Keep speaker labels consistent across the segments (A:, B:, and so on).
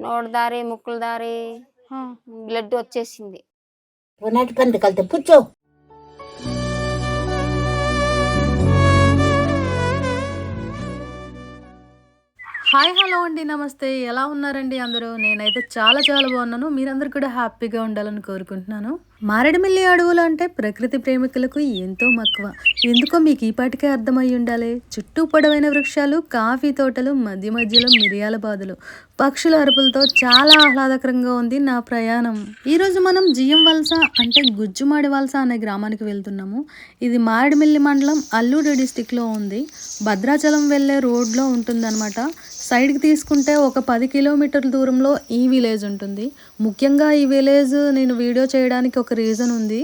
A: నోటి దారి ముక్కుల దారి. బ్లడ్ వచ్చేసింది.
B: పంది కలితే
C: హాయ్ హలో అండి నమస్తే. ఎలా ఉన్నారండి అందరూ? నేనైతే చాలా చాలా బాగున్నాను. మీరందరూ కూడా హ్యాపీగా ఉండాలని కోరుకుంటున్నాను. మారేడుమిల్లి అడవులు అంటే ప్రకృతి ప్రేమికులకు ఎంతో మక్కువ. ఎందుకో మీకు ఈపాటికే అర్థమై ఉండాలి. చుట్టూ పొడవైన వృక్షాలు కాఫీ తోటలు మధ్య మధ్యలో మిరియాల బాదులు పక్షుల అరుపులతో చాలా ఆహ్లాదకరంగా ఉంది నా ప్రయాణం. ఈరోజు మనం జియం వలస అంటే గుజ్జుమాడి వలస అనే గ్రామానికి వెళ్తున్నాము. ఇది మారేడుమిల్లి మండలం అల్లూరు డిస్టిక్లో ఉంది. భద్రాచలం వెళ్ళే రోడ్లో ఉంటుందన్నమాట. సైడ్కి తీసుకుంటే ఒక పది కిలోమీటర్ల దూరంలో ఈ విలేజ్ ఉంటుంది. ముఖ్యంగా ఈ విలేజ్ నేను వీడియో చేయడానికి ఒక రీజన్ ఉంది.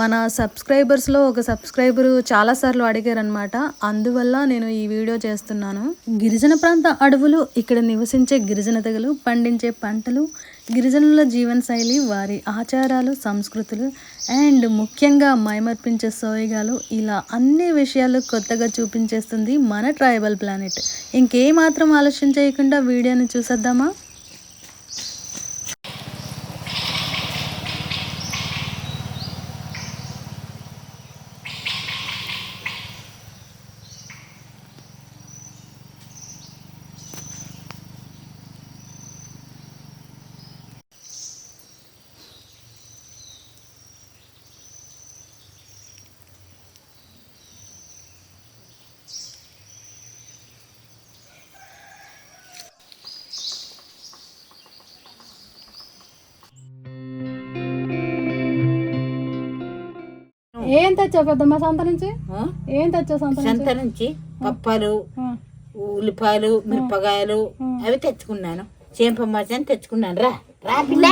C: మన సబ్స్క్రైబర్స్లో ఒక సబ్స్క్రైబర్ చాలాసార్లు అడిగారనమాట అందువల్ల నేను ఈ వీడియో చేస్తున్నాను. గిరిజన ప్రాంత అడవులు ఇక్కడ నివసించే గిరిజన తెగలు పండించే పంటలు గిరిజనుల జీవనశైలి వారి ఆచారాలు సంస్కృతులు అండ్ ముఖ్యంగా మైమర్పించే సోయగాలు ఇలా అన్ని విషయాలు కొత్తగా చూపించేస్తుంది మన ట్రైబల్ ప్లానెట్ ఇంకేమాత్రం ఆలస్యం చేయకుండా వీడియోని చూసేద్దామా? తెచ్చావు పెద్దమ్మ సంత నుంచి? ఏం తెచ్చావు సంత నుంచి?
B: సంత నుంచి పప్పలు ఉల్లిపాయలు మిరపకాయలు అవి తెచ్చుకున్నాను. చేంప మర్చని తెచ్చుకున్నాను. రా రా పిల్ల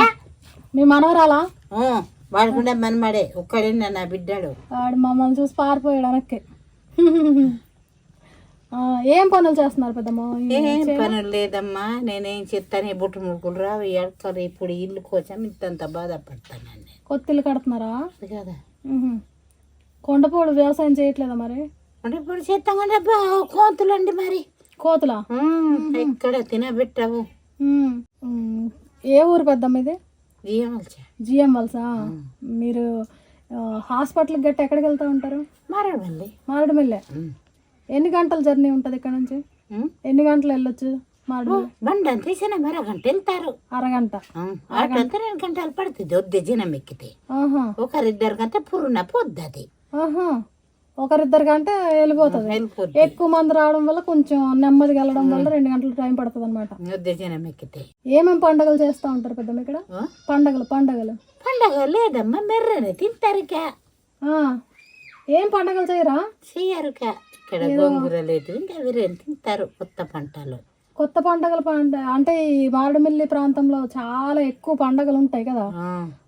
C: మీ మనవరాలా?
B: ఆ, వాడు కూడా మనమాడే. ఒక్కడే నా బిడ్డాడు.
C: వాడు మమ్మల్ని చూసి పారిపోయాడు వెనక్కి. ఏం పనులు చేస్తున్నారు పెద్దమ్మ?
B: ఏం పని లేదమ్మా. నేనేం చెప్తాను బుట్టు ముడుకులు రావు. ఎడకలు ఇప్పుడు ఇల్లు కోసం ఇంతంత బాధపడతాను
C: కొత్తిల్లు కడుతున్నారా?
B: కదా.
C: కొండపోడు వ్యవసాయం చేయట్లేదా మరి?
B: అంటే ఇప్పుడు చేస్తాం అబ్బా కోతులండి మరి.
C: కోతులా?
B: ఉమ్, ఎక్కడ తినబెట్టావు.
C: ఉమ్. ఉమ్. ఏ ఊరు పెద్దమ్మ ఇది? జిఎం వలసా. మీరు ఆ, హాస్పిటల్కి గట్టి ఎక్కడికి వెళ్తూ ఉంటారు?
B: మారడండి
C: మారేడుమిల్లె. ఎన్ని గంటల జర్నీ ఉంటుంది ఇక్కడ నుంచి? ఎన్ని గంటలు వెళ్ళొచ్చు మారేడుమిల్లె?
B: బండి అంతే వెళ్తారు.
C: అరగంట.
B: రెండు గంటలు పడుతుంది వద్దే జనం ఎక్కితే.
C: ఆహా.
B: ఒకరిద్దరు గంట పురున పొద్దు
C: ఆహా. ఒకరిద్దరు గంట వెళ్ళిపోతుంది ఎక్కువ మంది రావడం వల్ల కొంచెం నెమ్మదిగా వెళ్ళడం వల్ల రెండు గంటలు టైం పడుతుంది అనమాట ఏమేమి పండగలు చేస్తూ ఉంటారు పెద్దమ్మ ఇక్కడ? పండగలు పండగలు.
B: పండగ లేదమ్మా మెర్రని తింటారుక.
C: ఆ, ఏం పండగలు చేయరా?
B: చెయ్యరుక ఇక్కడ గోంగూర లేదు ఇంకా వీరేం తింటారు కొత్త పంటలు.
C: కొత్త పండగలు పండ అంటే ఈ మారేడుమిల్లి ప్రాంతంలో చాలా ఎక్కువ పండగలు ఉంటాయి కదా.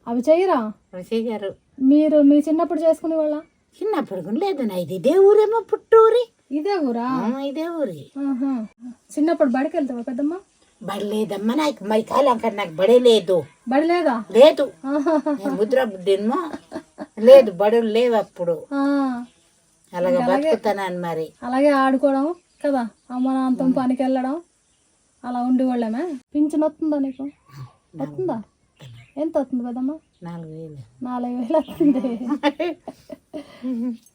C: అవి చేయరా?
B: అవి చెయ్యరు
C: మీరు మీ చిన్నప్పుడు చేసుకునే వాళ్ళ
B: చిన్నప్పుడు కూడా లేదు ఇది ఇదే ఊరేమో పుట్టూరి?
C: ఇదే ఊరా?
B: ఇదే ఊరి.
C: చిన్నప్పుడు బడికి వెళ్తావా పెద్దమ్మ?
B: బడి లేదమ్మా నాకు మై కాలం అక్కడ నాకు బడే లేదు.
C: బడి లేదా
B: ముద్ర బుద్ధిమో లేదు బడులు లేవు అప్పుడు.
C: ఆ,
B: అలాగే బతుకుతున్నాను మరి.
C: అలాగే ఆడుకోవడం కదా అమ్మ నాన్నతో పనికి వెళ్ళడం అలా ఉండేవాళ్ళమే? పింఛన్ వస్తుందా నీకు? వస్తుందా? ఎంత వస్తుంది పెద్దమ్మ
B: నాలుగు వేలు
C: నాలుగు వేలు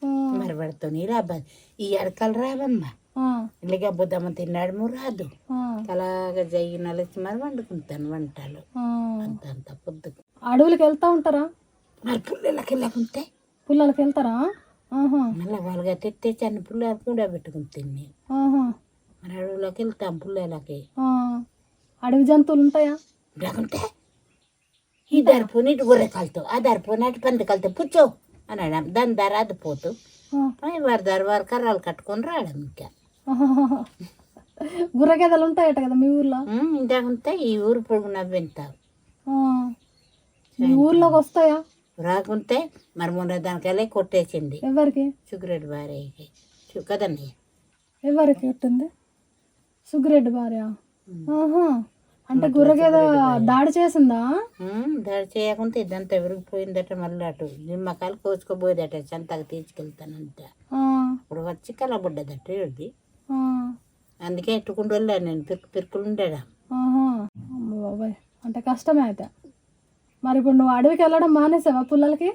C: ఆ,
B: మరి పడుతూ రాబా ఈ అడకలు రావమ్మా. ఇలాగ బుద్ధమ్మ తిన్నాడు రాదు. అలాగ జయ్యి నలిసి మరి వండుకుంటాను వంటలు. అంత అంత పొద్దుకు
C: అడవులకి వెళ్తా ఉంటారా?
B: మరి పుల్లలకి వెళ్ళకుంటే?
C: పుల్లలకి వెళ్తారా?
B: మళ్ళీ వాళ్ళగా తెచ్చే చిన్న పుల్లలు కూడా పెట్టుకుని తిని
C: ఆహా,
B: మరి అడవులోకి వెళ్తాం పుల్లలకి.
C: అడవి జంతువులు ఉంటాయా?
B: లేకుంటే ఈ దరిపోని ఇటు గొర్రె కలుతూ ఆ దరిపోని అటు పంది కలుతూ పుచ్చో అనడం దాని ధర అది పోతూ
C: ఆ.
B: మరి వారి ధర వారి కర్రలు కట్టుకొని రావడం ఇంకా.
C: గుర్రగేదలు ఉంటాయట కదా మీ ఊర్లో?
B: ఉమ్, ఇంతకుంటే ఈ ఊరు పొడుగు నవ్వింటావు
C: ఆ. మీ ఊర్లోకి వస్తాయా?
B: రాకుంటే మరి మొన్న దానికెళ్ళి కొట్టేసింది.
C: ఎవరికి?
B: సిగరెట్ భార్యకి. కదండి
C: ఎవరికి ఉంటుంది సుగ్రెడ్డి భార్య? ఆహా. అంటే గుర్రగేద దాడి చేసిందా?
B: దాడి చేయకుంటే ఇదంతా విరిగిపోయిందట మళ్ళీ అటు నిమ్మకాయలు కోసుకుపోయేదట సంతకు తీసుకెళ్తానంట. ఇప్పుడు వచ్చి కలబడ్డదట ఇది. అందుకే ఎట్టుకుంటూ వెళ్ళాను నేను పిరుకు పిరుకులు.
C: అమ్మ బాబోయ్. అంటే కష్టమే అయితే. మరి ఇప్పుడు నువ్వు అడవికి వెళ్ళడం మానేసావా పుల్లలకి?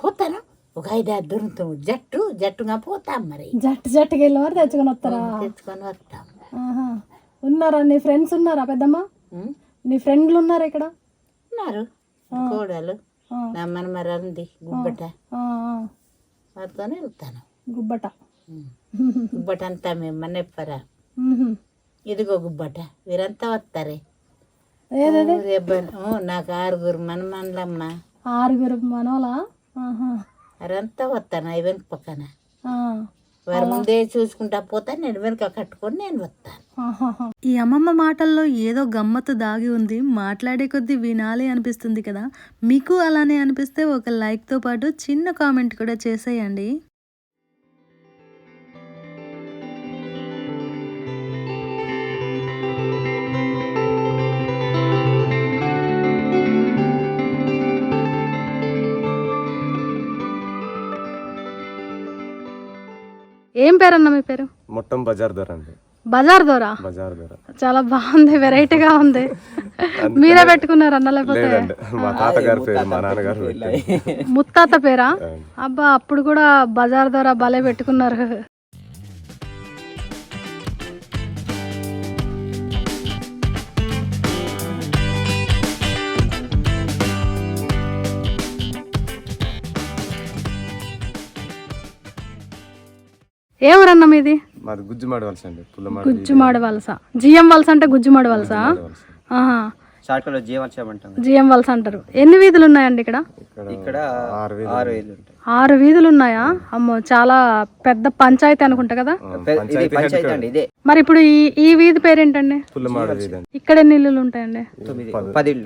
B: పోతాను. ఒక ఐదు ఆరు దొరుకుతాం. జట్టు జట్టుగా పోతాం మరి.
C: జట్టు జట్టుకి వెళ్ళేవారు తెచ్చుకొని వస్తారా?
B: తెచ్చుకొని వస్తాం.
C: ఉన్నారా? నీ ఫ్రెండ్స్ ఉన్నారా పెద్దమ్మ? నీ ఫ్రెండ్లు ఉన్నారా ఇక్కడ?
B: ఉన్నారు. కోడలు. నా ఉంది గుబ్బట. వాటితోనే వెళ్తాను.
C: గుబ్బట.
B: గుబ్బట అంతా మేము
C: మ్మ్హ.
B: ఇదిగో గుబ్బట. వీరంతా వస్తారే. నాకు ఆరుగురు మనమన్లమ్మ.
C: ఆరుగురు మనోలా.
B: వారంతా వస్తాను అవి వెనుక పక్కన. వారి ముందే చూసుకుంటా పోతాను నేను వెనుక కట్టుకొని నేను వస్తాను.
C: ఈ అమ్మమ్మ మాటల్లో ఏదో గమ్మత్తు దాగి ఉంది. మాట్లాడే కొద్దీ వినాలి అనిపిస్తుంది కదా. మీకు అలానే అనిపిస్తే ఒక లైక్తో పాటు చిన్న కామెంట్ కూడా చేసేయండి. ఏం పేరన్న మీ పేరు?
D: మొత్తం బజార్ ధర అండి.
C: బజార్ దోరా?
D: బజార్ ధర
C: చాలా బాగుంది వెరైటీగా ఉంది. మీరే పెట్టుకున్నారు అన్న లేకపోతే?
D: లేదండి మా తాతగారి పేరు మా నాన్నగారు పెట్టారు.
C: ముత్తాత పేరా? అబ్బా అప్పుడు కూడా బజార్ ద్వారా భలే పెట్టుకున్నారు. ఏ ఊరన్న మీది?
D: మాది గుజ్జుమాడి వలస అండి పుల్లమాడి
C: గుజ్జుమాడి వలస. జిఎం వలస అంటే గుజ్జుమాడి వలస?
D: వలస.
C: ఆహా. జిఎం వలస అంటారు. ఎన్ని వీధులు ఉన్నాయండి ఇక్కడ?
E: ఇక్కడ
D: ఆరు
C: వీధులు ఉన్నాయా. అమ్మో చాలా పెద్ద పంచాయతీ అనుకుంటా కదా?
E: పె- ఇది పంచాయతీ అండి ఇదే.
C: మరి ఇప్పుడు ఈ ఈ వీధి పేరేంటండి? ఇక్కడ ఎన్ని ఇల్లులు ఉంటాయండి?
D: పది-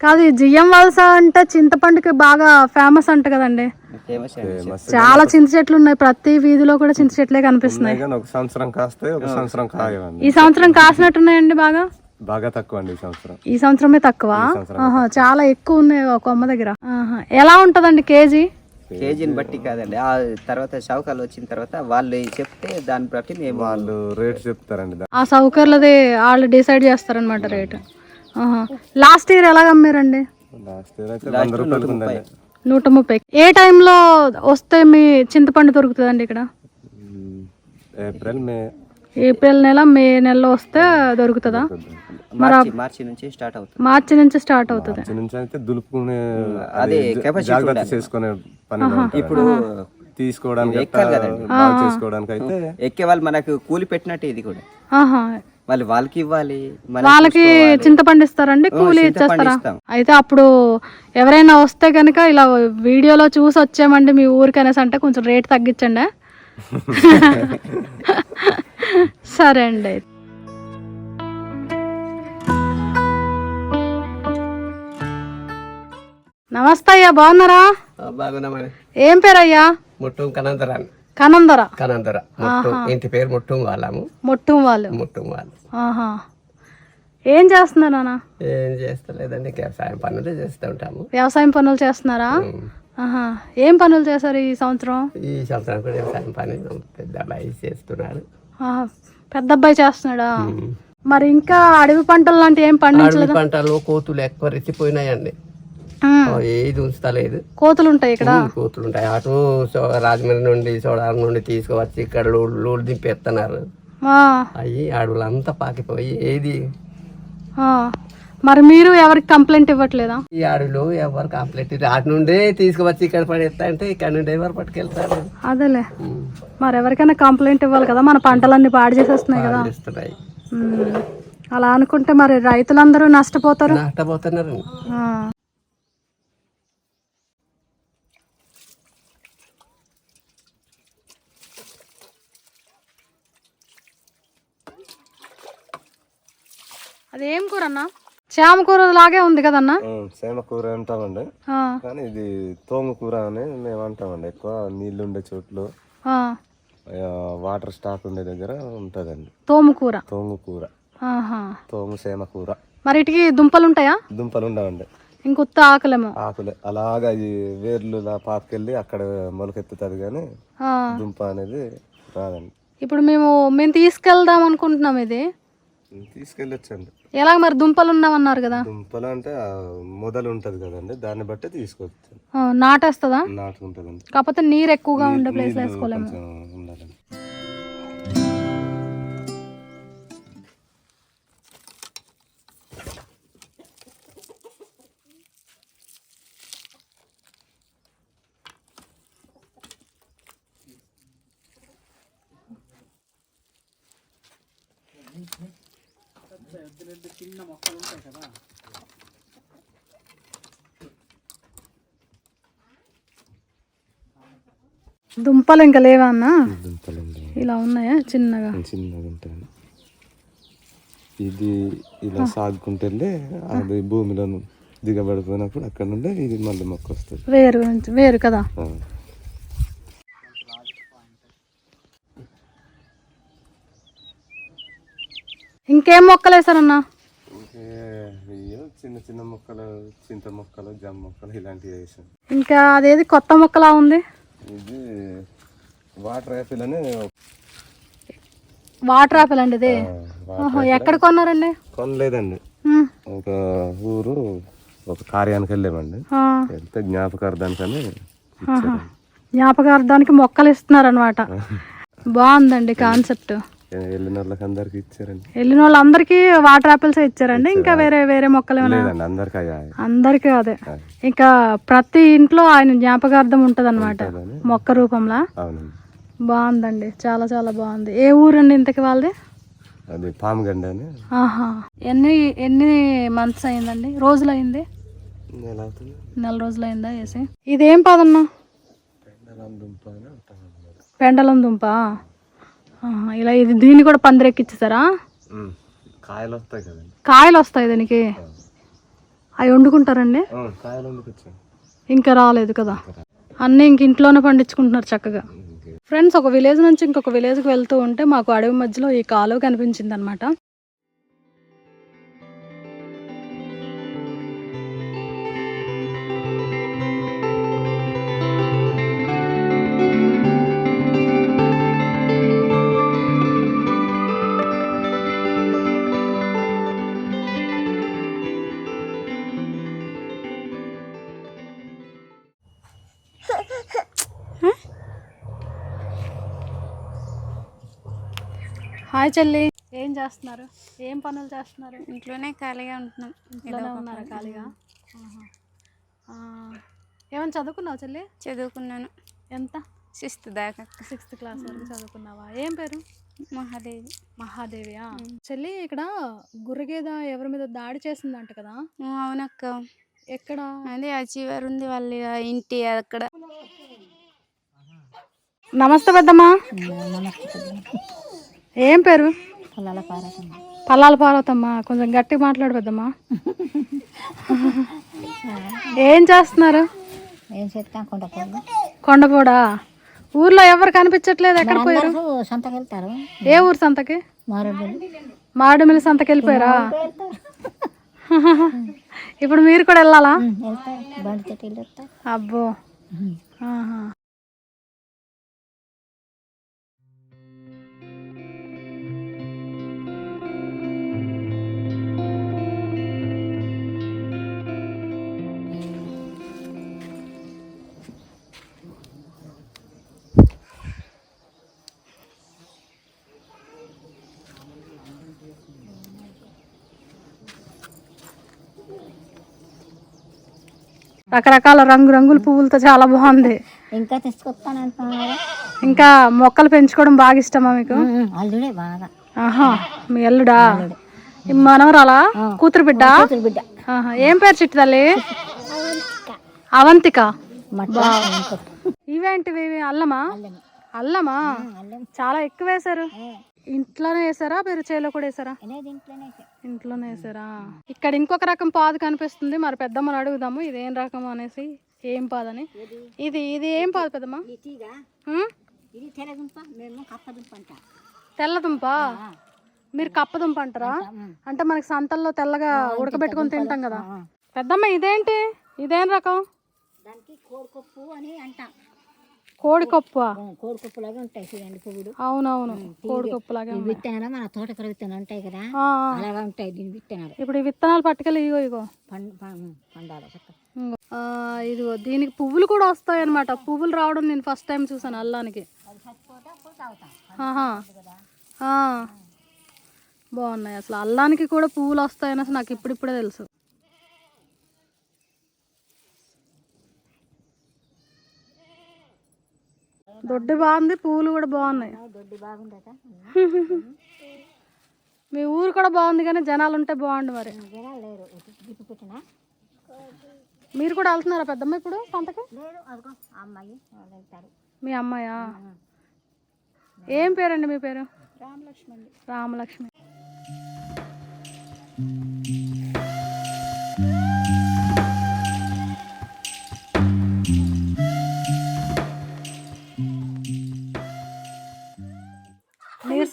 C: కాదు ఈ జిఎం వలస అంటే చింతపండుకి బాగా ఫేమస్ అంట కదండి. చాలా చింత చెట్లు ఉన్నాయి. ప్రతి వీధిలో కూడా చింత చెట్లే కనిపిస్తున్నాయి.
D: ఉన్నాయి కానీ ఒక సంవత్సరం కాస్తే ఒక సంవత్సరం కాయవండి.
C: ఈ సంవత్సరం కాసినట్టున్నాయండి బాగా?
D: బాగా తక్కువ అండి ఈ సంవత్సరం.
C: ఈ సంవత్సరమే తక్కువ? చాలా ఎక్కువ ఉన్నాయి ఒక కొమ్మ దగ్గర. ఆహా. ఎలా ఉంటదండి కేజీ?
E: కేజీని బట్టి కాదండి. ఆ తర్వాత చౌకాలు వచ్చిన తర్వాత వాళ్ళు చెప్తే దాన్ని బట్టి మేము
D: వాళ్ళు రేట్ చెప్తారండి.
C: ఆ సౌకర్యలది వాళ్ళు డిసైడ్ చేస్తారనమాట రేటు. లాస్ట్ ఇయర్ ఎలాగ అమ్మారండి?
D: లాస్ట్ ఇయర్ అయితే వంద ఉందండి.
C: నూట ముప్పై. ఏ టైంలో వస్తే మీ చింతపండు దొరుకుతుందండి ఇక్కడ?
D: April May.
C: ఏప్రిల్ నెల మే నెలలో వస్తే దొరుకుతుందా?
E: మార్చి మార్చి నుంచి స్టార్ట్ అవుతుంది.
C: మార్చి నుంచి స్టార్ట్ అవుతుంది.
D: మార్చి నుంచి అయితే దులుపుకునే
E: అదే
D: అది
E: capacity
D: జాగ్రత్త
E: ఉండాలి.
D: చేసుకునే పని.
E: ఇప్పుడు
D: తీసుకోవడానికి చేసుకోవడానికి అయితే
E: ఎక్కే వాళ్ళు మనకు కూలి పెట్టినట్టే ఇది కూడా. వాళ్ళు వాళ్ళకి ఇవ్వాలి
C: వాళ్ళకి. చింతపండు ఇస్తారండి కూలి ఇచ్చేస్తారా. అయితే అప్పుడు ఎవరైనా వస్తే కనుక ఇలా వీడియోలో చూసి వచ్చామండి మీ ఊరికి అనేసి అంటే కొంచెం రేట్ తగ్గించండి సరే అండి అయితే. నమస్తే అయ్యా బాగున్నారా ఏం పేరయ్యా
F: ముట్టుం కనందరాన్ని
C: కనందర.
F: కనందర. ముట్టు ఇంటి పేరు? ముట్టుం వాళ్ళము
C: మొట్టం వాళ్ళు
F: ముట్టుం వాళ్ళు
C: ఆహా. ఏం చేస్తున్నారు నాన్న?
F: ఏం చేస్తలేదండి వ్యవసాయం పనులు చేస్తూ ఉంటాము.
C: వ్యవసాయం పనులు చేస్తున్నారా? ఆహా. ఏం పనులు చేశారు ఈ సంవత్సరం?
F: ఈ సంవత్సరం కూడా వ్యవసాయం పని పెద్ద అబ్బాయి చేస్తున్నారు
C: పెద్ద అబ్బాయి చేస్తున్నాడా? మరి ఇంకా అడవి పంటలు లాంటివి ఏం పండించలేదు?
F: పంటలు కోతులు ఎక్కువ రెచ్చిపోయినాయండి. ఏది ఉంచలేదు
C: కోతులు ఉంటాయి ఇక్కడ.
F: కోతులు ఉంటాయి అటు రాజమండ్రి నుండి సోడారం నుండి తీసుకువచ్చి ఇక్కడ లూడు దింపేస్తున్నారు అవి అడవులంతా పాకిపోయి ఏది.
C: మరి మీరు ఎవరికి కంప్లైంట్ ఇవ్వట్లేదా?
F: ఈ అడవిలో ఎవరు కంప్లీట్ అటు నుండే తీసుకువచ్చి ఇక్కడ పడేస్తా అంటే ఇక్కడ నుండి ఎవరు పట్టుకెళ్తారు?
C: అదేలే. మరి ఎవరికైనా కంప్లైంట్ ఇవ్వాలి కదా మన పంటలన్నీ పాడు చేసేస్తున్నాయి కదా. అలా అనుకుంటే మరి రైతులందరూ నష్టపోతారు.
F: నష్టపోతున్నారు.
C: అదేం కూర అన్న చామ కూర లాగే ఉంది కదన్నా?
D: సేమ కూర అంటామండి. కానీ ఇది తోము కూర అని మేము అంటామండి. ఎక్కువ నీళ్ళు ఉండే చోట్లు వాటర్ స్టాక్ ఉండే దగ్గర ఉంటుందండి.
C: తోము కూర.
D: తోము కూర. తోము సేమ కూర.
C: మరి ఇటుకి దుంపలు ఉంటాయా?
D: దుంపలు ఉండవండి.
C: ఇంకొత్త ఆకులేమో.
D: ఆకులే. అలాగా ఈ వేర్లు పాతుకెళ్ళి అక్కడ మొలకెత్తుతుంది కానీ దుంప అనేది రాదండి.
C: ఇప్పుడు మేము మేము తీసుకెళ్దాం అనుకుంటున్నాం ఇది.
D: తీసుకెళ్ళొచ్చండి.
C: ఎలాగ మరి దుంపలు ఉన్నామన్నారు కదా?
D: దుంపలు అంటే మొదలు ఉంటది కదండి దాన్ని బట్టి తీసుకొచ్చు
C: నాటేస్తుందా?
D: నాటుకుంటదండి.
C: కాకపోతే నీరు ఎక్కువగా ఉండే ప్లేస్
D: నీళ్ళు
C: వేసుకోలేము
D: కొంచెం ఉండాలండి
C: దుంపలు ఇంకా లేవా అన్న? ఇలా ఉన్నాయా చిన్నగా?
D: చిన్నగా ఉంటుంది ఇది ఇలా సాగుకుంటూ అది భూమిలో దిగబడిపోయినప్పుడు అక్కడ నుండి ఇది మళ్ళీ మొక్క వస్తుంది.
C: వేరు వేరు కదా. ఇంకేం మొక్కలు వేసారన్న
D: ఇంకే ఇయ్యో చిన్న చిన్న మొక్కలు చింత మొక్కలు జమ్మ మొక్కలు ఇలాంటివి వేసాను.
C: ఇంకా అదేది కొత్త మొక్కలా ఉంది?
D: ఇది వాటర్ యాపిల్ అని
C: వాటర్ ఆపిల్ అండి ఇది? ఎక్కడ కొన్నారండి?
D: కొనలేదండి. ఒక ఊరు ఒక కార్యానికి వెళ్ళామండి. వెళ్తే జ్ఞాపకార్థానికని
C: ఆహా. జ్ఞాపకార్థానికి మొక్కలు ఇస్తున్నారు అనమాట బాగుందండి కాన్సెప్ట్
D: వెళ్ళిన వాళ్ళకి అందరికి ఇచ్చారండి.
C: వెళ్ళిన వాళ్ళందరికీ వాటర్ ఆపిల్స్ ఇచ్చారండి? ఇంకా వేరే వేరే మొక్కలు ఏమైనా?
D: అందరికి
C: అదే. ఇంకా ప్రతి ఇంట్లో ఆయన జ్ఞాపకార్థం ఉంటుంది అనమాట మొక్క రూపంలో. బాగుందండి చాలా చాలా బాగుంది. ఏ ఊరండి ఇంతకి వాళ్ళది?
D: అది పాముగండ అని
C: ఆహా. ఎన్ని ఎన్ని మంత్స్ అయిందండి? రోజులు అయింది నెల రోజులు అయిందా వేసి ఇదేం పదన్నా
D: పెండలం దుంప అని అంటారు
C: పెండలం దుంప ఆహా, ఇలా ఇది దీన్ని కూడా పందిరెక్కిచ్చేసారా.
D: కాయలు వస్తాయి కదండి
C: కాయలు వస్తాయి దీనికి అవి వండుకుంటారండి?
D: కాయలు
C: ఇంకా రాలేదు కదా. అన్నీ ఇంక ఇంట్లోనే పండించుకుంటున్నారు చక్కగా. ఫ్రెండ్స్ ఒక విలేజ్ నుంచి ఇంకొక విలేజ్కి వెళ్తూ ఉంటే మాకు అడవి మధ్యలో ఈ కాలువ కనిపించింది అనమాట హాయ్ చెల్లి. ఏం చేస్తున్నారు? ఏం పనులు చేస్తున్నారు?
A: ఇంట్లోనే ఖాళీగా ఉంటున్నాం.
C: ఇంట్లోనే ఉన్నారా ఖాళీగా? ఏమైనా చదువుకున్నావు చెల్లి?
A: చదువుకున్నాను.
C: ఎంత?
A: సిక్స్త్ దాకా.
C: సిక్స్త్ క్లాస్ వరకు చదువుకున్నావా? ఏం పేరు?
A: మహాదేవి.
C: మహాదేవియా చెల్లి ఇక్కడ గుర్రగేద ఎవరి మీద దాడి చేసిందంట కదా?
A: అవునక్క.
C: ఎక్కడ?
A: అదే ఆ చివరి ఉంది వాళ్ళ ఇంటి అక్కడ.
C: నమస్తే పెద్దమ్మా. ఏం పేరు?
B: పొలాల పారకం
C: పల్లాల పార్వతమ్మ. కొంచెం గట్టిగా మాట్లాడు పెద్దమ్మా. ఏం చేస్తున్నారు?
B: ఏం చేస్తాం? కొండపోదు
C: కొండపోడా ఊర్లో ఎవరు కనిపించట్లేదు ఎక్కడ పోయారు?
B: సంతకి వెళ్తారు
C: ఏ ఊరు సంతకి?
B: మారేడు
C: మారేడుమిల్లి సంతకి వెళ్ళిపోయారా? ఇప్పుడు మీరు కూడా వెళ్ళాలా? అబ్బో. రకరకాల రంగు రంగుల పువ్వులతో చాలా బాగుంది.
B: ఇంకా తీసుకొస్తాను అంటున్నారు
C: ఇంకా మొక్కలు పెంచుకోవడం బాగా ఇష్టమా మీకు?
B: అల్లుడే బాగా.
C: ఆహా మీ ఎల్లుడా ఈ మనవరాలా? కూతురు బిడ్డ?
B: బిడ్డ.
C: ఆహా. ఏం పేరు చిట్టి తల్లి? అవంతిక. ఇవేంటివి? ఇవి అల్లమా? అల్లమా. చాలా ఎక్కువ వేశారు ఇంట్లోనే వేసారా? మీరు చేలో కూడా వేసారా?
B: ఇంట్లోనే
C: వేసారా? ఇక్కడ ఇంకొక రకం పాదు కనిపిస్తుంది. మరి పెద్దమ్మని అడుగుదాము. ఇది ఏం రకం అనేసి? ఏం పాదని? ఇది ఇది ఏం పాదు పెద్దమ్మ? తెల్లదుంప. మీరు కప్పదుంప అంటారా? అంటే మనకి సంతల్లో తెల్లగా ఉడకబెట్టుకొని తింటాం కదా. పెద్దమ్మ ఇదేంటి? ఇదేం రకం?
B: దానికి కోడికొప్పు అని అంటాం.
C: కోడి కొప్ప
B: కోడికొప్పులాగా ఉంటాయి చూడండి పువ్వులు.
C: అవునవును కోడి కొప్పలాగే
B: ఈ
C: ఉన్నాయి.
B: విత్తనాలు మన తోటకూర విత్తనాలు ఉంటాయి కదా. అలాగా ఉంటాయి దీని విత్తనాలు.
C: ఇప్పుడు ఈ విత్తనాలు పట్టుకెళ్ళి ఇగో ఇగో.
B: పండు పండాలి
C: ఇదిగో దీనికి పువ్వులు కూడా వస్తాయి అనమాట పువ్వులు రావడం నేను ఫస్ట్ టైం చూసాను అల్లానికి. బాగున్నాయి అసలు. అల్లానికి కూడా పువ్వులు వస్తాయని అసలు నాకు ఇప్పుడిప్పుడే తెలుసు. దొడ్డి బాగుంది పువ్వులు కూడా బాగున్నాయి.
B: దొడ్డి
C: మీ ఊరు కూడా బాగుంది కానీ జనాలు ఉంటే బాగుండు మరి. మీరు కూడా వెళ్తున్నారా పెద్దమ్మ ఇప్పుడు
B: వెళ్తారు.
C: మీ అమ్మాయా? ఏం పేరండి మీ పేరు?
B: రామలక్ష్మణ్.
C: రామలక్ష్మి.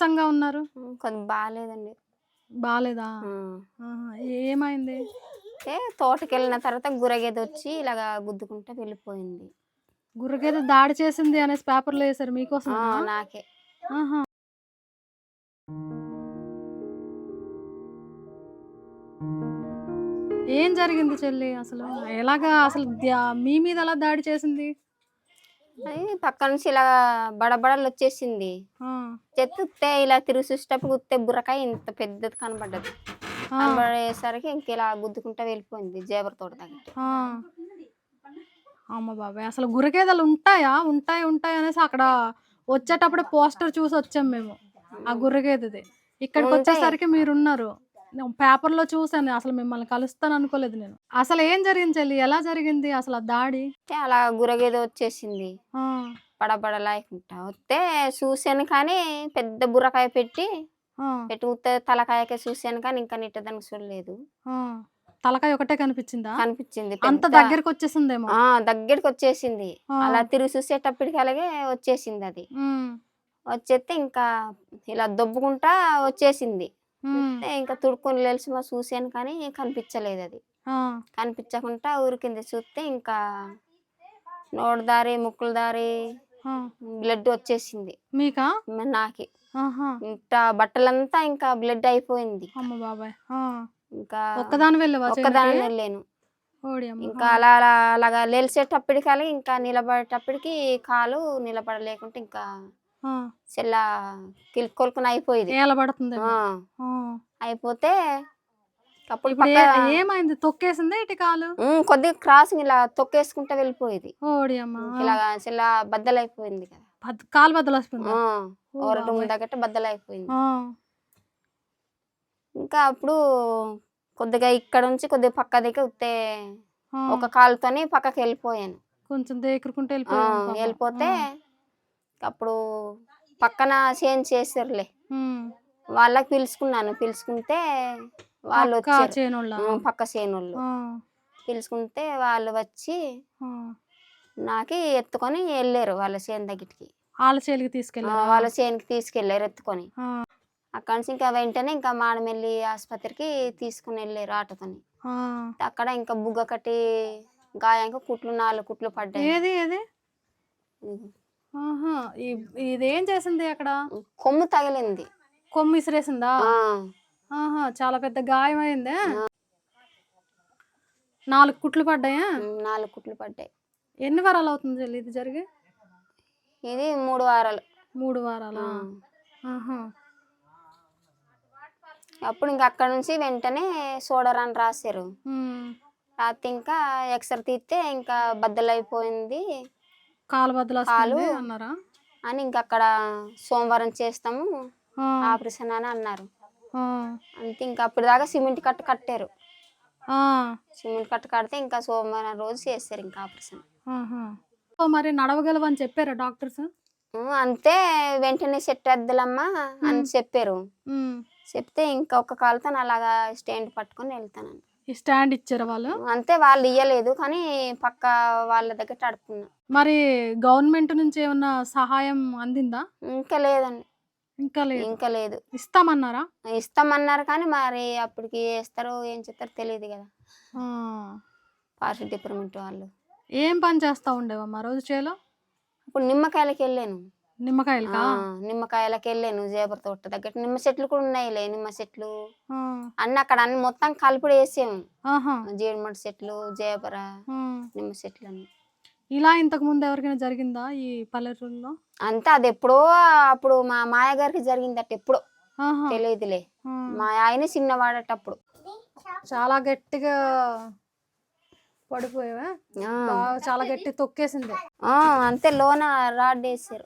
C: నీరసంగా ఉన్నారు?
A: కొద్దిగా బాగాలేదండి
C: బాగాలేదా ఆహా. ఏమైంది?
A: అంటే తోటకి వెళ్ళిన తర్వాత గురగేది వచ్చి ఇలాగా గుద్దుకుంటే వెళ్ళిపోయింది.
C: గుర్రకేదో దాడి చేసింది అనేసి పేపర్లో వేశారు మీకోసం
A: ఆ, నాకే.
C: ఆహా. ఏం జరిగింది చెల్లి? అసలు ఎలాగా అసలు మీ మీద ఎలా దాడి చేసింది?
A: అది పక్క నుంచి ఇలా బడబడలు వచ్చేసింది. చెత్తే ఇలా తిరిగి చూసేటప్పుడు గుత్తే బుర్రకాయ ఇంత పెద్దది కనబడ్డది. కనబడేసరికి ఇంక ఇలా గుద్దుకుంటా వెళ్ళిపోయింది జేబర్ తోట దగ్గర.
C: అమ్మ బాబాయ్ అసలు గుర్రకేదలు ఉంటాయా? ఉంటాయి ఉంటాయి అనేసి అక్కడ వచ్చేటప్పుడు పోస్టర్ చూసి వచ్చాం మేము. ఆ గుర్రకేదది. ఇక్కడికి వచ్చేసరికి మీరున్నారు. నేను పేపర్లో చూసాను అసలు మిమ్మల్ని కలుస్తాను అనుకోలేదు నేను. అసలు ఏం జరిగింది చెల్లి? ఎలా జరిగింది అసలు ఆ దాడి?
A: అలా గురగేదో వచ్చేసింది.
C: ఆ,
A: పడబడలాకుంటా వస్తే చూశాను కానీ పెద్ద బుర్రకాయ పెట్టి పెట్టి ఉత్త తలకాయకే చూశాను కానీ ఇంకా నిట్టదానికి చూడలేదు.
C: తలకాయ ఒకటే కనిపించిందా?
A: కనిపించింది
C: అంత దగ్గరికి వచ్చేసిందేమో.
A: దగ్గరికి వచ్చేసింది. అలా తిరిగి చూసేటప్పటికి అలాగే వచ్చేసింది అది. వచ్చేస్తే ఇంకా ఇలా దొబ్బుకుంటా వచ్చేసింది. ఇంకా తుడుకొని లేచి మా చూశాను కానీ కనిపించలేదు అది కనిపించకుండా ఊరికింది చూస్తే ఇంకా నోటి దారి ముక్కుల దారి. బ్లడ్ వచ్చేసింది.
C: మీకా?
A: నాకి. ఇంకా బట్టలంతా ఇంకా బ్లడ్ అయిపోయింది. ఇంకా.
C: ఒక్కదాని వెళ్ళవా
A: ఒక్కదాని వెళ్ళాను. ఇంకా అలా అలా అలాగా లేచేటప్పటికి అలాగే ఇంకా నిలబడేటప్పటికి కాలు నిలబడలేకుంటే ఇంకా. చెల్ల కిల్కొల్కొని అయిపోయింది. ఆ. అయిపోతే అప్పుడు
C: ఏమైంది? తొక్కేసింది ఇటు కాలు?
A: కొద్దిగా క్రాస్ ఇలా తొక్కేసుకుంటా వెళ్ళిపోయేది.
C: ఓడి అమ్మ.
A: ఇలా చెల్ల బద్దలైపోయింది కదా.
C: కాలు బద్దలు వస్తుంది
A: ఆ, ఓరటం దగ్గర బద్దలైపోయింది. ఇంకా అప్పుడు కొద్దిగా ఇక్కడ నుంచి కొద్దిగా పక్క దగ్గర ఉత్తే ఒక కాలుతోని పక్కకి వెళ్ళిపోయాను
C: కొంచెం పాపం.
A: వెళ్ళిపోతే. అప్పుడు పక్కన చేంజ్ చేసారులే. వాళ్ళకి పిలుచుకున్నాను. పిలుచుకుంటే వాళ్ళు వచ్చారు. పక్క చేనుళ్ళు. పిలుచుకుంటే వాళ్ళు వచ్చి. నాకి ఎత్తుకొని వెళ్ళారు వాళ్ళ చేను దగ్గరికి.
C: వాళ్ళ చేలికి
A: ఆ,
C: తీసుకెళ్ళారు
A: వాళ్ళ చేనుకి తీసుకెళ్ళారు ఎత్తుకొని. అక్కడి నుంచి ఇంకా వెంటనే ఇంకా మాడమెల్లి ఆసుపత్రికి తీసుకుని వెళ్ళారు ఆటోతోని. అక్కడ ఇంకా బుగ్గ కట్టి గాయంగా కుట్లు నాలుగు కుట్లు పడ్డాయి.
C: ఆహా ఈ- ఇదేం చేసింది అక్కడ?
A: కొమ్ము తగిలింది.
C: కొమ్ము ఇసిరేసిందా?
A: ఆ,
C: ఆహా చాలా పెద్ద గాయమైందే. నాలుగు కుట్లు పడ్డాయా?
A: నాలుగు కుట్లు పడ్డాయి.
C: ఎన్ని వారాలు అవుతుంది చెల్లి ఇది జరిగి?
A: ఇది మూడు వారాలు.
C: మూడు వారాలా?
A: ఆ.
C: ఆహా.
A: అప్పుడు ఇంకా అక్కడ నుంచి వెంటనే సోడరాని రాశారు.
C: ఉమ్.
A: రాత్రి ఇంకా ఎక్స్రే తీస్తే ఇంకా బద్దలైపోయింది.
C: కాలు వస్తుంది అన్నారా?
A: అని ఇంకా అక్కడ సోమవారం చేస్తాము
C: ఆ,
A: ఆపరేషన్ అని అన్నారు.
C: ఆ,
A: అంతే ఇంకా అప్పుడు దాకా సిమెంట్ కట్టు కట్టారు.
C: ఆ,
A: సిమెంట్ కట్టు కడితే ఇంకా సోమవారం రోజు చేస్తారు ఇంకా ఆపరేషన్.
C: ఆహా. ఓ, మరి నడవగలవని చెప్పారా డాక్టర్స్?
A: అంతే వెంటనే సెట్ వద్దులమ్మా అని చెప్పారు. చెప్తే ఇంకా ఒక కాలుతో అలాగా స్టాండ్ పట్టుకొని వెళ్తాను
C: స్టాండ్ ఇచ్చారా వాళ్ళు?
A: అంతే వాళ్ళు ఇయ్యలేదు కానీ పక్క వాళ్ళ దగ్గర తడుపుకున్నా
C: మరి గవర్నమెంట్ నుంచి ఏమన్నా సహాయం అందిందా?
A: ఇంకా లేదండి.
C: ఇంకా లేదు.
A: ఇంకా లేదు.
C: ఇస్తామన్నారా?
A: ఇస్తామన్నారు కానీ మరి అప్పటికి వేస్తారో ఏం చేస్తారో తెలియదు కదా. ఫారెస్ట్ డిపార్ట్మెంట్ వాళ్ళు.
C: ఏం పని చేస్తా ఉండేవమ్మా రోజు చేలో?
A: ఇప్పుడు నిమ్మకాయలకి వెళ్ళాను.
C: నిమ్మకాయలకా?
A: ఆ, నిమ్మకాయలకి వెళ్ళాను జేబర్ తోట దగ్గర. నిమ్మ చెట్లు కూడా ఉన్నాయిలే నిమ్మ చెట్లు. అన్ని అక్కడ అన్ని మొత్తం కలిపిడి వేసాము.
C: ఆహా.
A: జీడిమట్టి చెట్లు జేబర. నిమ్మ చెట్లు అన్ని
C: ఇలా ఇంతకు ముందు ఎవరికైనా జరిగిందా ఈ పల్లెటూరులో?
A: అంతా అది ఎప్పుడో అప్పుడు మా మాయ గారికి జరిగిందట ఎప్పుడో.
C: ఆహా.
A: తెలియదులే. మా ఆయన చిన్నవాడటప్పుడు.
C: చాలా గట్టిగా పడిపోయావా?
A: ఆ.
C: బాగా చాలా గట్టి తొక్కేసింది.
A: ఆ, అంతే లోన రాడ్ వేసారు.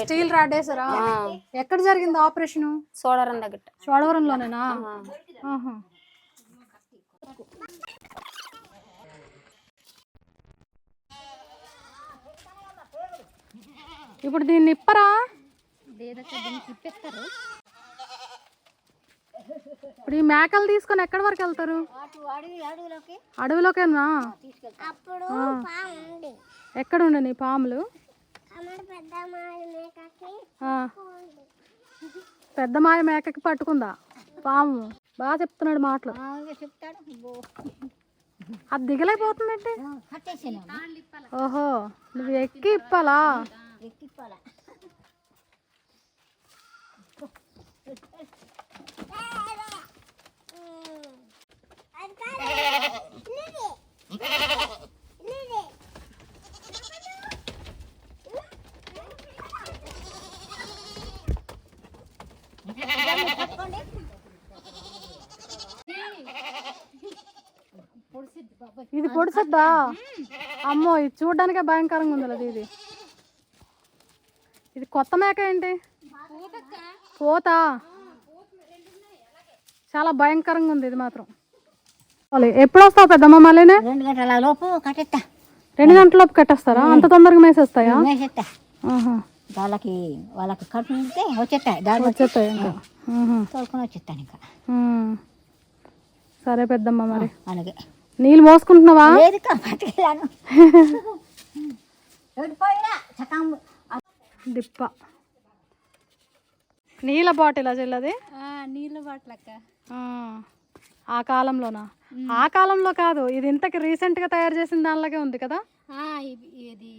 C: స్టీల్ రాడ్ వేసారా ఎక్కడ జరిగింది ఆపరేషన్?
A: సోడరం దగ్గర.
C: చోడవరంలోనేనా ఆహా. ఇప్పుడు దీన్ని ఇప్పరా? ఇప్పుడు ఈ మేకలు తీసుకొని ఎక్కడి వరకు వెళ్తారు? అడవిలోకేనా? ఆ. ఎక్కడ ఉండని పాములు. పెద్ద మాయ మేకకి పట్టుకుందా? పాము. బాగా చెప్తున్నాడు మాటలు. అది దిగలేకపోతుందంటే ఓహో నువ్వు ఎక్కి ఇప్పాలా? ఇది పొడిసొద్దా? అమ్మో ఇది చూడడానికే భయంకరంగా ఉంది అది ఇది. ఇది కొత్త మేక ఏంటి? పోతా? చాలా భయంకరంగా ఉంది ఇది మాత్రం. ఎప్పుడు వస్తావు పెద్దమ్మ మళ్ళీ?
B: రెండు గంటల లోపు
C: రెండు గంటలలోపు కట్టేస్తారా? అంత తొందరగా మేసేస్తాయా.
B: వాళ్ళకి వాళ్ళకి కట్టు ఉంటే వచ్చేస్తాయి దాని
C: వచ్చేస్తాయి ఇంకా.
B: తోలుకొని వచ్చేస్తాను ఇంకా.
C: సరే పెద్దమ్మ మరి
B: అలాగే
C: నీళ్ళు మోసుకుంటున్నావా
B: లేదు పట్టుకెళ్ళాను
C: డిప్ప నీళ్ళ బాటిల్ చెల్లది
G: నీళ్ళ బాటలక్క
C: ఆ కాలంలోనా ఆ కాలంలో కాదు ఇది ఇంతకి రీసెంట్గా తయారు చేసిన దానిలాగే ఉంది కదా
G: ఇది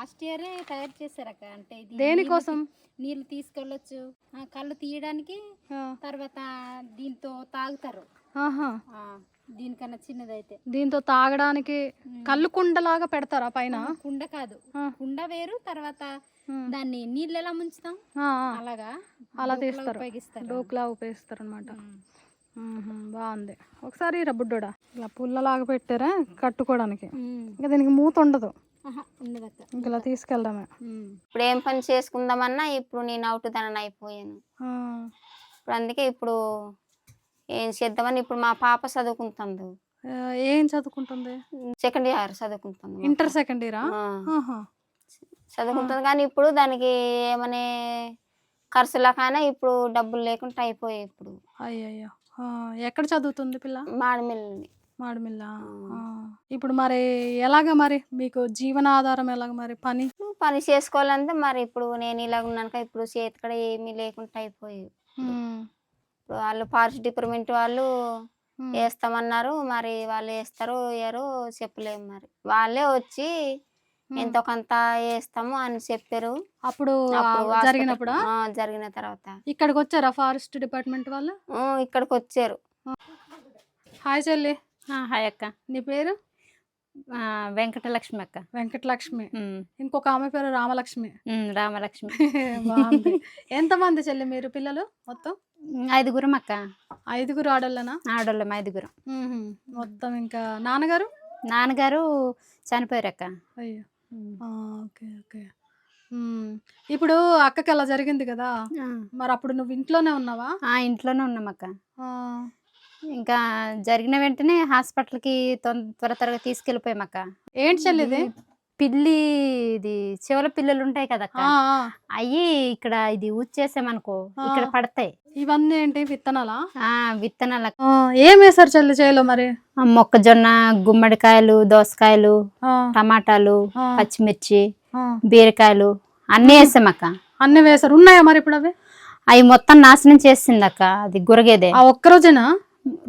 G: లాస్ట్ ఇయరే తయారు చేశారక్క. అంటే ఇది
C: దేనికోసం?
G: నీళ్ళు- తీసుకెళ్ళొచ్చు. ఆ, కళ్ళు తీయడానికి
C: ఆ,
G: తర్వాత దీంతో తాగుతారు.
C: ఆహా.
G: ఆ, దీనికన్నా చిన్నదైతే.
C: దీంతో తాగడానికి కళ్ళు కుండలాగా పెడతారా పైన?
G: కుండ కాదు.
C: ఆ.
G: కుండ వేరు తర్వాత. దాన్ని నీళ్ళు ఎలా ముంచుతాం?
C: ఆ, ఆ,
G: అలాగా.
C: అలా
G: డోకులా
C: తీస్తారు.
G: ఉపయోగిస్తారు.
C: డోక్లా ఉపయోగిస్తారు అనమాట బాగుంది. ఒకసారి రబ్బుడ్డోడా ఇలా పుల్లలాగా పెట్టారా కట్టుకోవడానికి. ఇంకా దీనికి మూత ఉండదు. ఇంక తీసుకెళ్దామే.
A: ఇప్పుడు ఏం పని చేసుకుందామన్నా ఇప్పుడు నేను అవుతుందని అయిపోయాను. ఇప్పుడు అందుకే ఇప్పుడు ఏం చేద్దామని ఇప్పుడు మా పాప చదువుకుంటుంది.
C: ఏం చదువుకుంటుంది?
A: సెకండ్ ఇయర్ చదువుకుంటుంది
C: ఇంటర్. సెకండ్ ఇయరా.
A: చదువుకుంటుంది కానీ ఇప్పుడు దానికి ఏమనే ఖర్చులకైనా ఇప్పుడు డబ్బులు లేకుండా అయిపోయాయి ఇప్పుడు.
C: అయ్యయ్యో. ఆ, ఎక్కడ చదువుతుంది పిల్ల?
A: మాడిమిల్లి
C: మాడిమిల్ల. ఇప్పుడు మరి ఎలాగ మరి? మీకు జీవనాధారం ఎలాగ మరి? పని?
A: పని చేసుకోవాలంటే మరి ఇప్పుడు నేను ఇలా ఉన్నాను ఇప్పుడు చేతి కూడా ఏమీ లేకుండా ఇప్పుడు వాళ్ళు ఫారెస్ట్ డిపార్ట్మెంట్ వాళ్ళు. వేస్తామన్నారు మరి వాళ్ళు వేస్తారో వేయరో చెప్పలేము మరి. వాళ్ళే వచ్చి ఎంతో కొంత వేస్తాము అని చెప్పారు.
C: అప్పుడు జరిగినప్పుడా?
A: జరిగిన తర్వాత.
C: ఇక్కడికి వచ్చారా ఫారెస్ట్ డిపార్ట్మెంట్ వాళ్ళు?
A: ఇక్కడికి వచ్చారు.
C: హాయ్ చెల్లి.
G: హాయ్ అక్క.
C: నీ పేరు?
G: వెంకటలక్ష్మి అక్క.
C: వెంకటలక్ష్మి. ఇంకొక ఆమె పేరు రామలక్ష్మి.
G: రామలక్ష్మి.
C: బాగుంది. ఎంతమంది చెల్లి మీరు పిల్లలు మొత్తం?
G: ఐదుగురం అక్క.
C: ఐదుగురు ఆడోళ్ళనా?
G: ఆడోళ్ళం ఐదుగురం.
C: మొత్తం ఇంకా నాన్నగారు?
G: నాన్నగారు చనిపోయారు అక్క.
C: అయ్యో. Okay okay. ఇప్పుడు అక్కకి అలా జరిగింది కదా? మరి అప్పుడు నువ్వు ఇంట్లోనే ఉన్నావా?
G: ఆ ఇంట్లోనే ఉన్నాం అక్క.
C: ఆ,
G: ఇంకా జరిగిన వెంటనే హాస్పిటల్కి త్వర త్వరగా తీసుకెళ్ళిపోయాం అక్క
C: ఏంటి చెల్లిది?
G: పిల్లి ఇది చెవుల పిల్లలు ఉంటాయి
C: ఆ.
G: అయ్యి ఇక్కడ ఇది ఊచేసామనుకో ఇక్కడ పడతాయి.
C: ఇవన్నీ ఏంటి? విత్తనాలా?
G: ఆ విత్తనాల
C: ఆ, ఏం వేసారు చెల్లి చేలో మరి?
G: మొక్కజొన్న గుమ్మడికాయలు దోసకాయలు టమాటాలు. పచ్చిమిర్చి. బీరకాయలు అన్నీ వేసాం అక్క
C: అన్ని వేసారు ఉన్నాయా మరి ఇప్పుడు అవి?
G: అవి మొత్తం నాశనం చేసింది అక్క అది గురగేదే.
C: ఆ ఒక్క రోజేనా?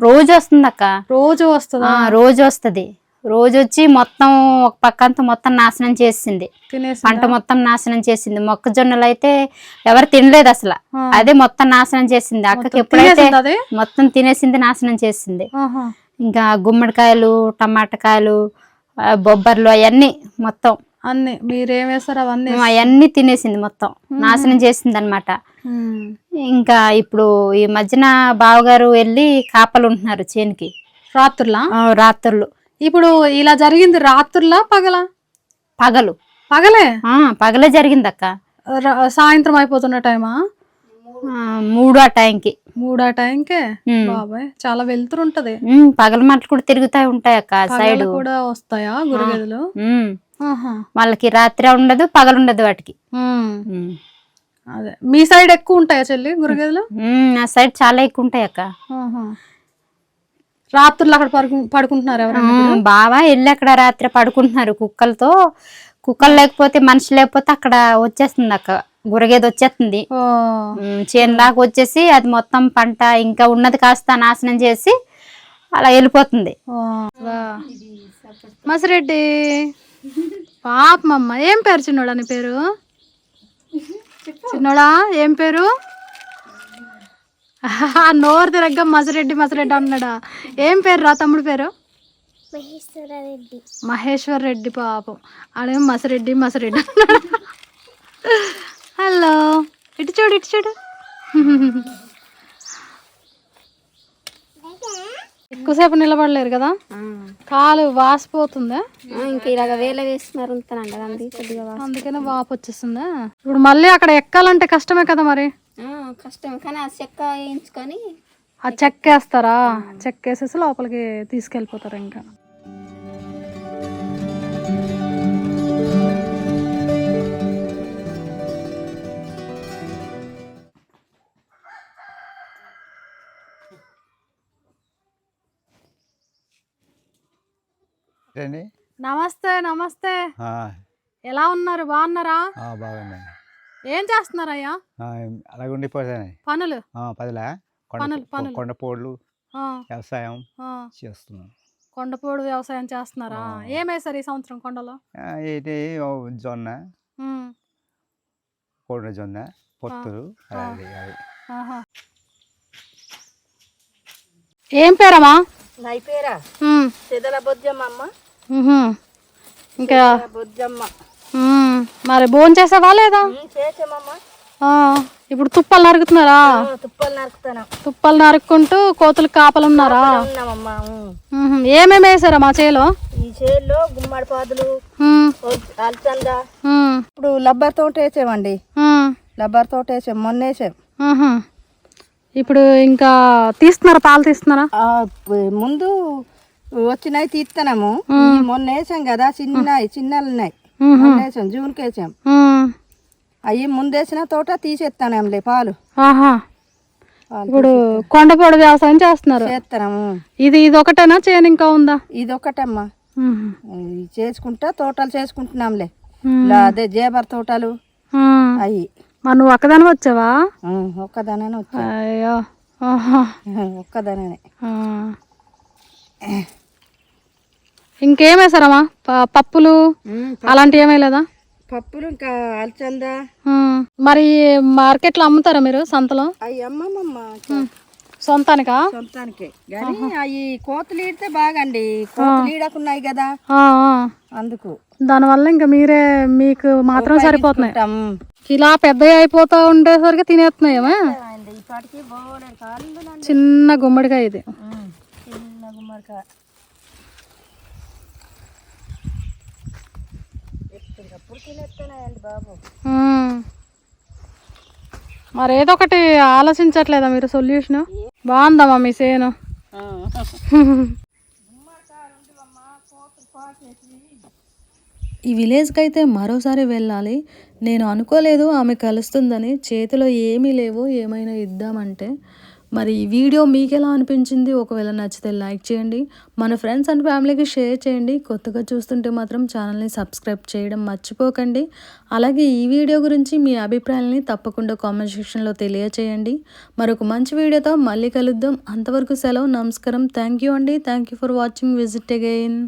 G: రోజు వస్తుంది అక్క
C: రోజు వస్తుందా?
G: ఆ, రోజు వస్తుంది. రోజు వచ్చి మొత్తం ఒక పక్క అంతా మొత్తం నాశనం చేసింది. పంట మొత్తం నాశనం చేసింది. మొక్కజొన్నలు అయితే ఎవరు తినలేదు అసలు. అదే మొత్తం నాశనం చేసింది. అక్కకి ఎప్పుడైతే మొత్తం తినేసింది నాశనం చేసింది. ఇంకా గుమ్మడికాయలు టమాటకాయలు బొబ్బర్లు అవన్నీ మొత్తం
C: అన్ని మీరేం వేస్తారు అవన్నీ
G: అవన్నీ తినేసింది మొత్తం. నాశనం చేసింది అనమాట. ఇంకా ఇప్పుడు ఈ మధ్యన బావగారు వెళ్ళి కాపలు ఉంటున్నారు చేనికి.
C: రాత్రులా?
G: ఆ, రాత్రులు.
C: ఇప్పుడు ఇలా జరిగింది రాత్రులా పగలా?
G: పగలు.
C: పగలే?
G: ఆ పగలే జరిగింది అక్క
C: సాయంత్రం అయిపోతున్న టైమా?
G: మూడు ఆ టైంకి.
C: మూడా టైంకే. బాబాయ్ చాలా వెళ్తురు ఉంటది.
G: పగల మాటలు కూడా తిరుగుతా ఉంటాయి అక్క సైడ్.
C: కూడా వస్తాయా గురిగెదలు.
G: వాళ్ళకి రాత్రి ఉండదు పగలు ఉండదు వాటికి.
C: అదే. మీ సైడ్ ఎక్కువ ఉంటాయా చెల్లి గురిగెదలు?
G: ఆ సైడ్ చాలా ఎక్కువ ఉంటాయి అక్క.
C: రాత్రులు అక్కడ పడుకు పడుకుంటున్నారు ఎవరైనా
G: బాగా వెళ్ళి అక్కడ రాత్రి పడుకుంటున్నారు కుక్కలతో. కుక్కలు లేకపోతే మనిషి లేకపోతే అక్కడ వచ్చేస్తుంది అక్క. గురగేది వచ్చేస్తుంది.
C: ఓ.
G: ఉమ్, చేను దాకా వచ్చేసి అది మొత్తం పంట ఇంకా ఉన్నది కాస్త నాశనం చేసి అలా వెళ్ళిపోతుంది.
C: మసిరెడ్డి. పాపమమ్మ ఏం పేరు చిన్నోడా నీ పేరు? చిన్నోడా ఏం పేరు? నోరు తిరగ్గా మసిరెడ్డి మసిరెడ్డి అన్నాడా. ఏం పేరు రా తమ్ముడు పేరు? మహేశ్వర్ రెడ్డి పాపం. ఆడేం మసిరెడ్డి మసిరెడ్డి అన్నాడు. హలో ఇటు చూడు ఇటు చూడు. ఎక్కువసేపు నిలబడలేరు కదా? కాలు వాసిపోతుందా?
A: ఇంకా ఇలాగ వేల వేస్తున్నారు
C: అందుకనే వాపు వచ్చేస్తుందా ఇప్పుడు మళ్ళీ అక్కడ ఎక్కాలంటే కష్టమే కదా మరి?
A: ఆ, కష్టం. కానీ ఆ చెక్క వేయించుకొని
C: ఆ చెక్కేస్తారా? చెక్కేసేసి లోపలికి తీసుకెళ్ళిపోతారు ఇంకా. నమస్తే నమస్తే. ఎలా ఉన్నారు? బాగున్నారా?
H: ఆ, బాగున్నాయి
C: ఏం చేస్తున్నారయ్యా?
H: అలాగే ఉండిపోతాయి
C: పనులు?
H: ఆ, పదిలే కొండ
C: పనులు, పనులు.
H: కొండపోళ్ళు
C: ఆ,
H: వ్యవసాయం చేస్తున్నాం
C: కొండపోడు వ్యవసాయం చేస్తున్నారా?
H: ఆ.
C: ఏమేసారు ఈ సంవత్సరం కొండలో?
H: ఓ జొన్న. కోడిన జొన్న పొత్తులు.
C: ఏం పేరమ్మా?
I: నా పేరా? చెదల బొజ్జమ్మ.
C: ఇంకా
I: బొజ్జమ్మ.
C: మరి భోజనం చేసావా లేదా?
I: చేసామమ్మ.
C: ఆ, ఇప్పుడు తుప్పలు నరుకుతున్నారా?
I: తుప్పలు నరుకుతాను.
C: తుప్పలు నరుక్కుంటూ కోతులు కాపలు ఉన్నారా?
I: ఉన్నామమ్మా
C: ఉహు. ఏమేమి వేసారా మా చేలో?
I: ఈ చేల్లో గుమ్మడి పాదులు అల్చంద. ఇప్పుడు లబ్బర్ తోట వేసామండి. లబ్బర్ తోట వేసాం మొన్న వేసాం.
C: ఇప్పుడు ఇంకా తీస్తున్నారా పాలు తీస్తున్నారా?
I: ముందు వచ్చినాయి తీస్తున్నాము మొన్న వేసాం కదా చిన్నవి చిన్నలు ఉన్నాయి మొన్న వేసాం జూన్కి వేసాం.
C: ఉమ్,
I: అవి ముందేసిన తోట తీసేస్తానంలే పాలు.
C: ఇప్పుడు కొండపోడు వ్యవసాయం చేస్తున్నారు.
I: చేస్తాము
C: ఇది ఇది ఒకటేనా చేయను ఇంకా ఉందా?
I: ఇది ఒకటమ్మా చేసుకుంటా తోటలు చేసుకుంటున్నాంలే. అదే జేబర్ తోటలు. అవి
C: మరి నువ్వు ఒక్కదాని వచ్చావా?
I: ఒక్కదానే వచ్చా.
C: అయ్యో.
I: ఒక్కదానే.
C: ఇంకేం వేసారమ్మా పప్పులు అలాంటివి ఏమీ లేదా?
I: పప్పులు ఇంకా అల్చంద.
C: మరి మార్కెట్లో అమ్ముతారా మీరు సంతలో? సొంతానికా?
I: సొంతానికే. కానీ అవి కోతులు ఈడితే బాగండి. కోతులు ఈడకున్నాయి కదా. అందుకు.
C: దానివల్ల ఇంకా మీరే మీకు మాత్రం సరిపోతున్నాయి. ఇలా పెద్దవి అయిపోతా ఉండేసరికి తినేస్తున్నాయేమో? చిన్న గుమ్మడికాయ ఇది.
I: చిన్న గుమ్మడికాయ.
C: మరి ఏదో ఒకటి ఆలోచించట్లేదా మీరు సొల్యూషన్? బాగుందమ్మా మీ సేను. ఈ విలేజ్కి అయితే మరోసారి వెళ్ళాలి. నేను అనుకోలేదు ఆమె కలుస్తుందని. చేతిలో ఏమీ లేవు. ఏమైనా ఇద్దామంటే. మరి ఈ వీడియో మీకు ఎలా అనిపించింది? ఒకవేళ నచ్చితే లైక్ చేయండి. మన ఫ్రెండ్స్ అండ్ ఫ్యామిలీకి షేర్ చేయండి. కొత్తగా చూస్తుంటే మాత్రం ఛానల్ని సబ్స్క్రైబ్ చేయడం మర్చిపోకండి. అలాగే ఈ వీడియో గురించి మీ అభిప్రాయాలని తప్పకుండా కామెంట్ సెక్షన్లో తెలియచేయండి. మరొక మంచి వీడియోతో మళ్ళీ కలుద్దాం. అంతవరకు సెలవు. నమస్కారం. థ్యాంక్ యూ అండి. Thank you for watching. Visit again.